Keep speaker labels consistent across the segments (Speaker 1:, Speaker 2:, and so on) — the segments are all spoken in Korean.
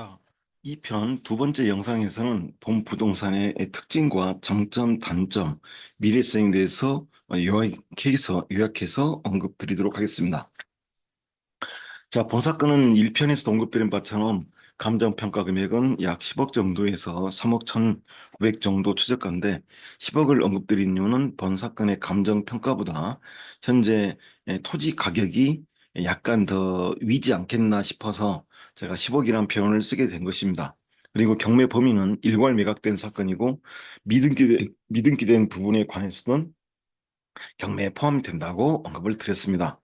Speaker 1: 자, 이편두 번째 영상에서는 본 부동산의 특징과 장점, 단점, 미래성에 대해서 요약해서, 요약해서 언급드리도록 하겠습니다. 자, 본 사건은 1편에서 언급드린 바처럼 감정평가 금액은 약 10억 정도에서 3억 1,900 정도 추적한데 10억을 언급드린 이유는 본 사건의 감정평가보다 현재 토지 가격이 약간 더 위지 않겠나 싶어서 제가 10억이라는 표현을 쓰게 된 것입니다. 그리고 경매 범위는 일괄 매각된 사건이고 미등기, 미등기 된 부분에 관해서는 경매에 포함이 된다고 언급을 드렸습니다.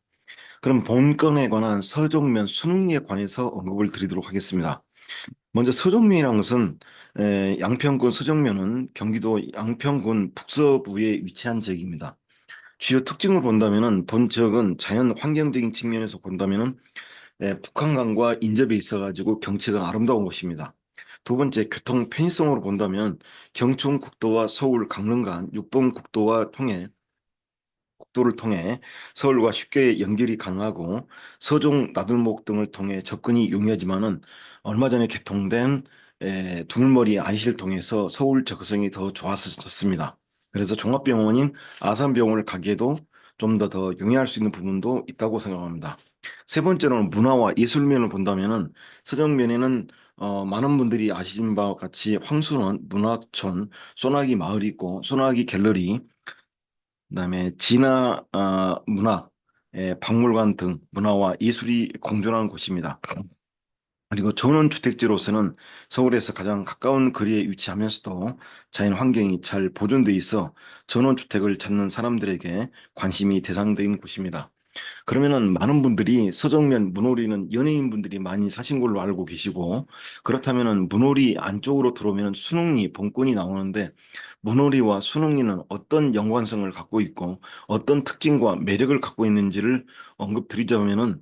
Speaker 1: 그럼 본건에 관한 서정면 순응리에 관해서 언급을 드리도록 하겠습니다. 먼저 서정면이라는 것은 에, 양평군 서정면은 경기도 양평군 북서부에 위치한 지역입니다. 주요 특징을 본다면은 본 지역은 자연 환경적인 측면에서 본다면은 예, 북한강과 인접해 있어가지고 경치가 아름다운 곳입니다. 두 번째 교통 편의성으로 본다면 경춘국도와 서울 강릉 간 6번 국도와 통해 국도를 통해 서울과 쉽게 연결이 가능하고 서종 나들목 등을 통해 접근이 용이하지만은 얼마 전에 개통된 에, 두물머리 IC를 통해서 서울 접근성이 더 좋았었습니다. 그래서 종합병원인 아산병원을 가기에도 좀 더더 용이할 수 있는 부분도 있다고 생각합니다. 세 번째로는 문화와 예술면을 본다면은 서정면에는 어, 많은 분들이 아시는 바와 같이 황순원 문화촌, 소나기 마을이 있고 소나기 갤러리, 그다음에 진화 어, 문학, 예, 박물관 등 문화와 예술이 공존하는 곳입니다. 그리고 전원주택지로서는 서울에서 가장 가까운 거리에 위치하면서도 자연 환경이 잘 보존돼 있어 전원주택을 찾는 사람들에게 관심이 대상된 곳입니다. 그러면은 많은 분들이 서정면 문호리는 연예인 분들이 많이 사신 걸로 알고 계시고 그렇다면은 문호리 안쪽으로 들어오면 순흥리 본권이 나오는데 문호리와 순흥리는 어떤 연관성을 갖고 있고 어떤 특징과 매력을 갖고 있는지를 언급드리자면은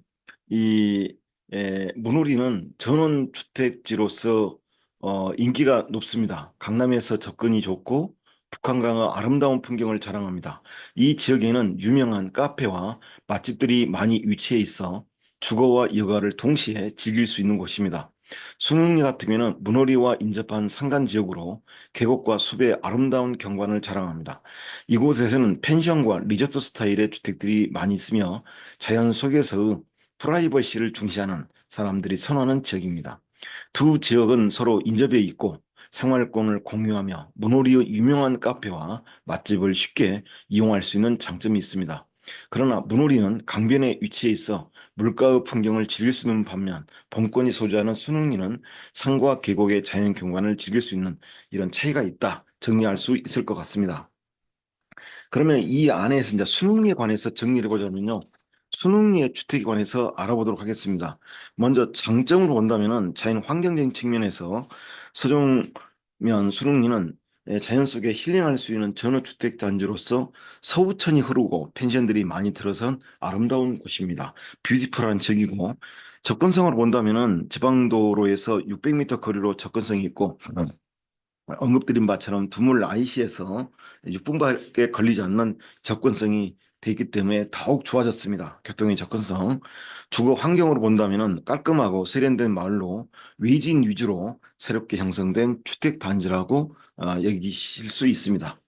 Speaker 1: 이 에, 문호리는 전원주택지로서 어, 인기가 높습니다. 강남에서 접근이 좋고 북한강의 아름다운 풍경을 자랑합니다. 이 지역에는 유명한 카페와 맛집들이 많이 위치해 있어 주거와 여가를 동시에 즐길 수 있는 곳입니다. 순흥리 같은 경우는 문호리와 인접한 산간 지역으로 계곡과 숲의 아름다운 경관을 자랑합니다. 이곳에서는 펜션과 리조트 스타일의 주택들이 많이 있으며 자연 속에서 프라이버시를 중시하는 사람들이 선호하는 지역입니다. 두 지역은 서로 인접해 있고 생활권을 공유하며 문호리의 유명한 카페와 맛집을 쉽게 이용할 수 있는 장점이 있습니다. 그러나 문호리는 강변에 위치해 있어 물가의 풍경을 즐길 수 있는 반면 본권이 소유하는 순흥리는 산과 계곡의 자연 경관을 즐길 수 있는 이런 차이가 있다 정리할 수 있을 것 같습니다. 그러면 이 안에서 이제 순흥리에 관해서 정리를 해보자면요. 순흥리의 주택에 관해서 알아보도록 하겠습니다. 먼저 장점으로 본다면은 자연 환경적인 측면에서 서종면 순흥리는 예, 자연 속에 힐링할 수 있는 전원주택 단지로서 서우천이 흐르고 펜션들이 많이 들어선 아름다운 곳입니다. 뷰티풀한 지역이고 접근성으로 본다면은 지방도로에서 600m 거리로 접근성이 있고 언급드린 바처럼 두물 IC에서 6분밖에 걸리지 않는 접근성이 돼 있기 때문에 더욱 좋아졌습니다. 교통의 접근성. 주거 환경으로 본다면 깔끔하고 세련된 마을로 외진 위주로 새롭게 형성된 주택 단지라고 어, 여기실 수 있습니다.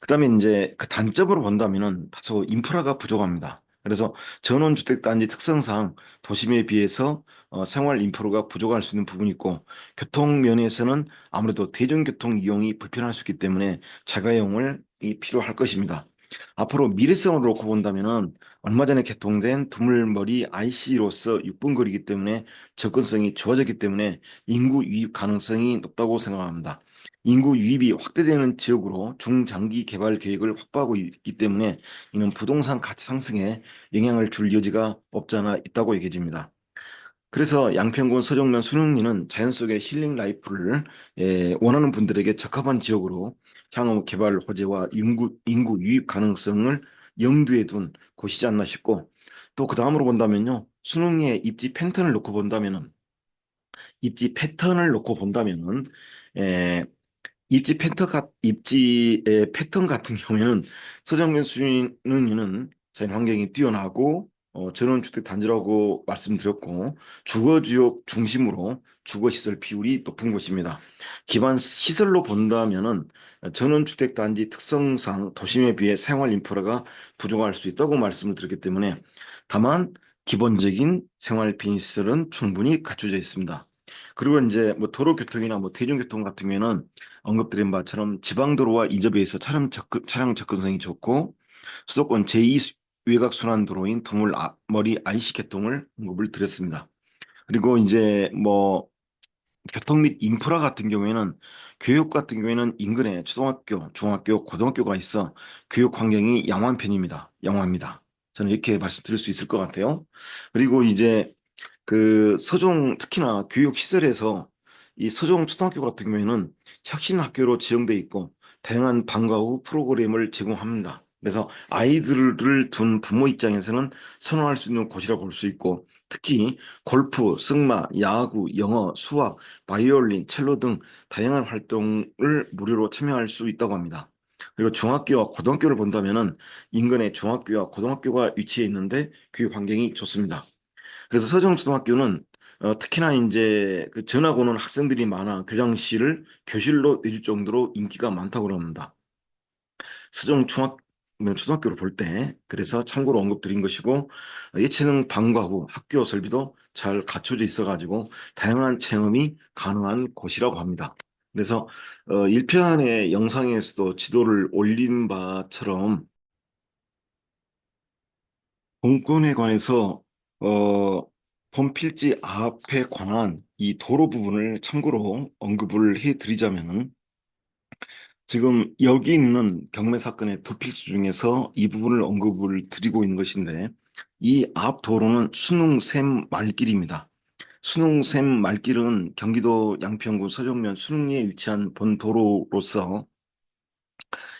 Speaker 1: 그 다음에 이제 그 단점으로 본다면은 다소 인프라가 부족합니다. 그래서 전원주택 단지 특성상 도심에 비해서 어, 생활 인프라가 부족할 수 있는 부분이 있고 교통 면에서는 아무래도 대중교통 이용이 불편할 수 있기 때문에 자가용을 필요할 것입니다. 앞으로 미래성을 놓고 본다면은 얼마 전에 개통된 두물머리 IC로서 6분 거리이기 때문에 접근성이 좋아졌기 때문에 인구 유입 가능성이 높다고 생각합니다. 인구 유입이 확대되는 지역으로 중장기 개발 계획을 확보하고 있기 때문에 이는 부동산 가치 상승에 영향을 줄 여지가 없잖아 있다고 얘기해집니다. 그래서 양평군 서정면 순흥리는 자연 속의 힐링 라이프를 예, 원하는 분들에게 적합한 지역으로 향후 개발 호재와 인구, 인구 유입 가능성을 염두에 둔 곳이지 않나 싶고 또 그 다음으로 본다면요 순흥리의 입지 패턴을 놓고 본다면은 입지 패턴을 놓고 본다면은 에, 입지 패턴 같 입지의 패턴 같은 경우에는 서정면 순흥리는 자연 환경이 뛰어나고 어, 전원주택 단지라고 말씀드렸고 주거 지역 중심으로 주거 시설 비율이 높은 곳입니다. 기반 시설로 본다면은 전원주택 단지 특성상 도심에 비해 생활 인프라가 부족할 수 있다고 말씀을 드렸기 때문에 다만 기본적인 생활 편의시설은 충분히 갖춰져 있습니다. 그리고 이제 뭐 도로 교통이나 뭐 대중교통 같은 경우에는 언급드린 바처럼 지방 도로와 인접해 있어 차량 접근, 차량 접근성이 좋고 수도권 제2 외곽순환 도로인 두물 아, 머리 IC 개통을 언급을 드렸습니다. 그리고 이제 뭐 교통 및 인프라 같은 경우에는 교육 같은 경우에는 인근에 초등학교, 중학교, 고등학교가 있어 교육 환경이 양호한 편입니다. 양호합니다. 저는 이렇게 말씀드릴 수 있을 것 같아요. 그리고 이제 그 서종 특히나 교육 시설에서 이 서종 초등학교 같은 경우에는 혁신 학교로 지정돼 있고 다양한 방과 후 프로그램을 제공합니다. 그래서 아이들을 둔 부모 입장에서는 선호할 수 있는 곳이라 볼수 있고 특히 골프, 승마, 야구, 영어, 수학, 바이올린, 첼로 등 다양한 활동을 무료로 참여할 수 있다고 합니다. 그리고 중학교와 고등학교를 본다면은 인근에 중학교와 고등학교가 위치해 있는데 교육 환경이 좋습니다. 그래서 서정초등학교는 어, 특히나 이제 그 전학 오는 학생들이 많아 교장실을 교실로 내릴 정도로 인기가 많다고 합니다. 서정 중학 뭐 초등학교를 볼 때 그래서 참고로 언급드린 것이고 예체능 방과 후 학교 설비도 잘 갖춰져 있어 가지고 다양한 체험이 가능한 곳이라고 합니다. 그래서 어, 1편의 영상에서도 지도를 올린 바처럼 본권에 관해서 어, 본 필지 앞에 관한 이 도로 부분을 참고로 언급을 해드리자면은 지금 여기 있는 경매 사건의 두 필지 중에서 이 부분을 언급을 드리고 있는 것인데 이 앞 도로는 순웅샘 말길입니다. 순웅샘 말길은 경기도 양평구 서정면 순웅리에 위치한 본 도로로서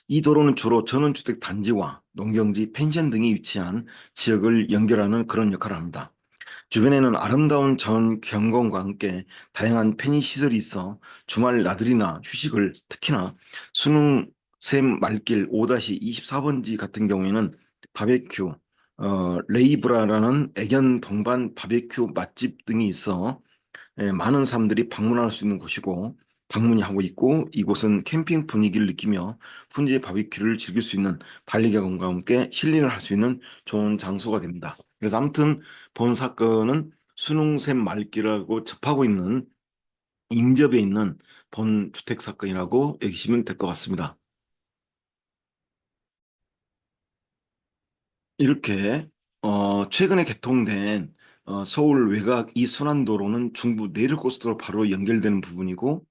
Speaker 1: 이 도로는 주로 전원주택 단지와 농경지, 펜션 등이 위치한 지역을 연결하는 그런 역할을 합니다. 주변에는 아름다운 자연 경관과 함께 다양한 편의 시설이 있어 주말 나들이나 휴식을 특히나 수능 샘 말길 5-24번지 같은 경우에는 바베큐, 어, 레이브라라는 애견 동반 바베큐 맛집 등이 있어 예, 많은 사람들이 방문할 수 있는 곳이고 방문이 하고 있고 이곳은 캠핑 분위기를 느끼며 훈제 바비큐를 즐길 수 있는 반려견과 함께 힐링을 할 수 있는 좋은 장소가 됩니다. 그래서 아무튼 본 사건은 순웅샘 말기라고 접하고 있는 인접에 있는 본 주택 사건이라고 여기시면 될 것 같습니다. 이렇게 어, 최근에 개통된 어, 서울 외곽 이 순환도로는 중부 내륙고속도로 바로 연결되는 부분이고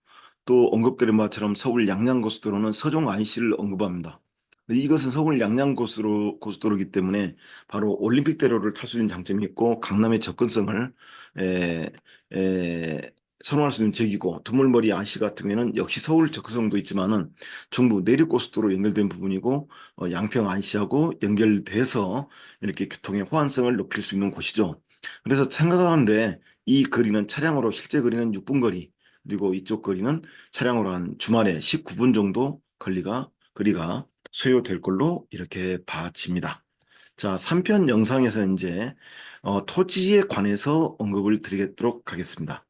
Speaker 1: 또 언급드린 바처럼 서울 양양고속도로는 서종 IC를 언급합니다. 이것은 서울 양양고속도로 고속도로이기 때문에 바로 올림픽대로를 탈 수 있는 장점이 있고 강남의 접근성을 에, 에, 선호할 수 있는 지역이고 두물머리 IC 같은 경우에는 역시 서울 접근성도 있지만은 중부 내륙고속도로 연결된 부분이고 어, 양평 IC하고 연결돼서 이렇게 교통의 호환성을 높일 수 있는 곳이죠. 그래서 생각하는데 이 거리는 차량으로 실제 거리는 6분 거리 그리고 이쪽 거리는 차량으로 한 주말에 19분 정도 거리가 거리가 소요될 걸로 이렇게 봐집니다. 자, 3편 영상에서 이제 어, 토지에 관해서 언급을 드리도록 하겠습니다.